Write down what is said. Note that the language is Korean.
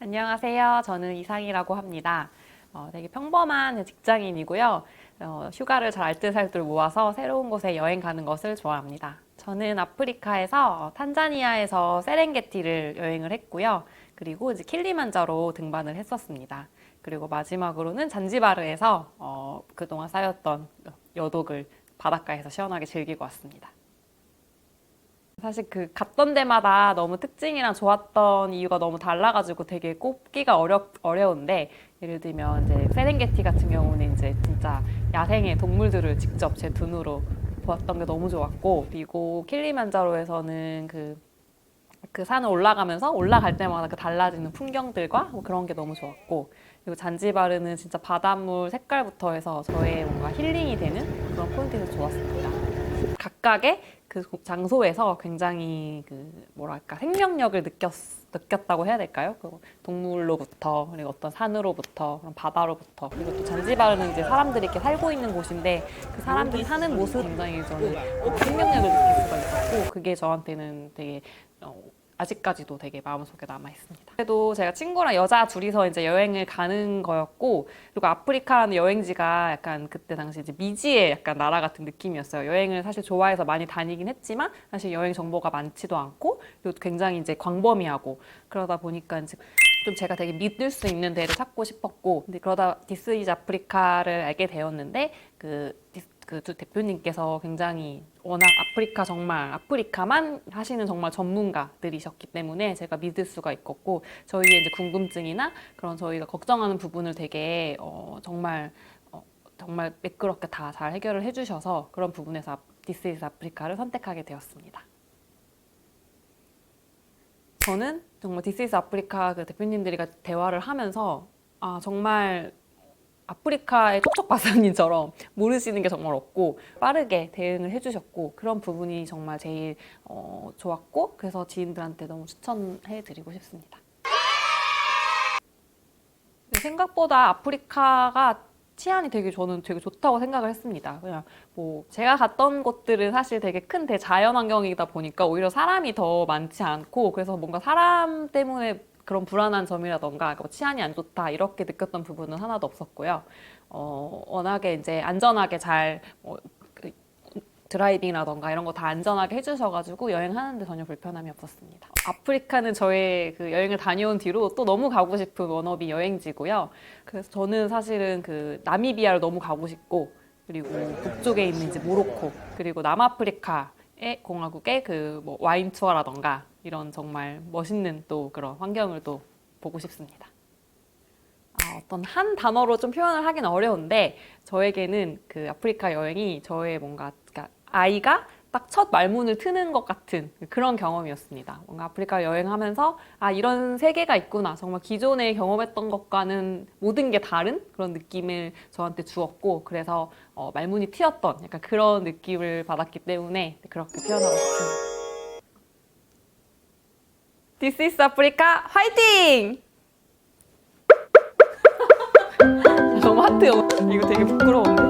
안녕하세요. 저는 이상이라고 합니다. 어, 되게 평범한 직장인이고요. 어, 휴가를 잘 알뜰살뜰 모아서 새로운 곳에 여행 가는 것을 좋아합니다. 저는 아프리카에서 어, 탄자니아에서 세렝게티를 여행을 했고요. 그리고 이제 킬리만자로 등반을 했었습니다. 그리고 마지막으로는 잔지바르에서 어, 그동안 쌓였던 여독을 바닷가에서 시원하게 즐기고 왔습니다. 사실 그 갔던 데마다 너무 특징이랑 좋았던 이유가 너무 달라가지고 되게 꼽기가 어렵, 어려운데 예를 들면 이제 세렝게티 같은 경우는 이제 진짜 야생의 동물들을 직접 제 눈으로 보았던 게 너무 좋았고 그리고 킬리만자로에서는 그, 그 산을 올라가면서 올라갈 때마다 그 달라지는 풍경들과 뭐 그런 게 너무 좋았고 그리고 잔지바르는 진짜 바닷물 색깔부터 해서 저의 뭔가 힐링이 되는 그런 포인트에서 좋았습니다. 각각의 그 장소에서 굉장히 그 뭐랄까 생명력을 느꼈 느꼈다고 해야 될까요? 그 동물로부터 그리고 어떤 산으로부터 그런 바다로부터 그리고 또 잔지바르는 이제 사람들이 이렇게 살고 있는 곳인데 그 사람들이 사는 모습 굉장히 저는 어, 생명력을 느낄 수가 있었고 그게 저한테는 되게 어, 아직까지도 되게 마음속에 남아 있습니다. 그래도 제가 친구랑 여자 둘이서 이제 여행을 가는 거였고 그리고 아프리카라는 여행지가 약간 그때 당시 이제 미지의 약간 나라 같은 느낌이었어요. 여행을 사실 좋아해서 많이 다니긴 했지만 사실 여행 정보가 많지도 않고 그리고 굉장히 이제 광범위하고 그러다 보니까 이제 좀 제가 되게 믿을 수 있는 데를 찾고 싶었고 근데 그러다 디스 이즈 아프리카를 알게 되었는데 그 그 두 대표님께서 굉장히 워낙 아프리카 정말 아프리카만 하시는 정말 전문가들이셨기 때문에 제가 믿을 수가 있었고 저희의 이제 궁금증이나 그런 저희가 걱정하는 부분을 되게 어, 정말 어, 정말 매끄럽게 다 잘 해결을 해주셔서 그런 부분에서 디스 이즈 아프리카를 선택하게 되었습니다. 저는 정말 디스 이즈 아프리카 그 대표님들과 대화를 하면서 아 정말 아프리카의 촉촉바사님처럼 모르시는 게 정말 없고 빠르게 대응을 해주셨고 그런 부분이 정말 제일 어, 좋았고 그래서 지인들한테 너무 추천해드리고 싶습니다. 생각보다 아프리카가 치안이 되게 저는 되게 좋다고 생각을 했습니다. 그냥 뭐 제가 갔던 곳들은 사실 되게 큰 대자연 환경이다 보니까 오히려 사람이 더 많지 않고 그래서 뭔가 사람 때문에 그런 불안한 점이라던가 뭐 치안이 안 좋다 이렇게 느꼈던 부분은 하나도 없었고요. 어, 워낙에 이제 안전하게 잘 뭐, 그 드라이빙이라던가 이런 거 다 안전하게 해주셔가지고 여행하는데 전혀 불편함이 없었습니다. 아프리카는 저의 그 여행을 다녀온 뒤로 또 너무 가고 싶은 워너비 여행지고요. 그래서 저는 사실은 그 나미비아를 너무 가고 싶고 그리고 북쪽에 있는 이제 모로코 그리고 남아프리카 의 공화국의 그 뭐 와인 투어라던가 이런 정말 멋있는 또 그런 환경을 또 보고 싶습니다. 아, 어떤 한 단어로 좀 표현을 하긴 어려운데 저에게는 그 아프리카 여행이 저의 뭔가 그러니까 아이가 딱 첫 말문을 트는 것 같은 그런 경험이었습니다. 뭔가 아프리카 여행하면서 아 이런 세계가 있구나 정말 기존에 경험했던 것과는 모든 게 다른 그런 느낌을 저한테 주었고 그래서 어, 말문이 트였던 약간 그런 느낌을 받았기 때문에 그렇게 표현하고 싶습니다. This is Africa 화이팅! 너무 하트 이거 되게 부끄러운데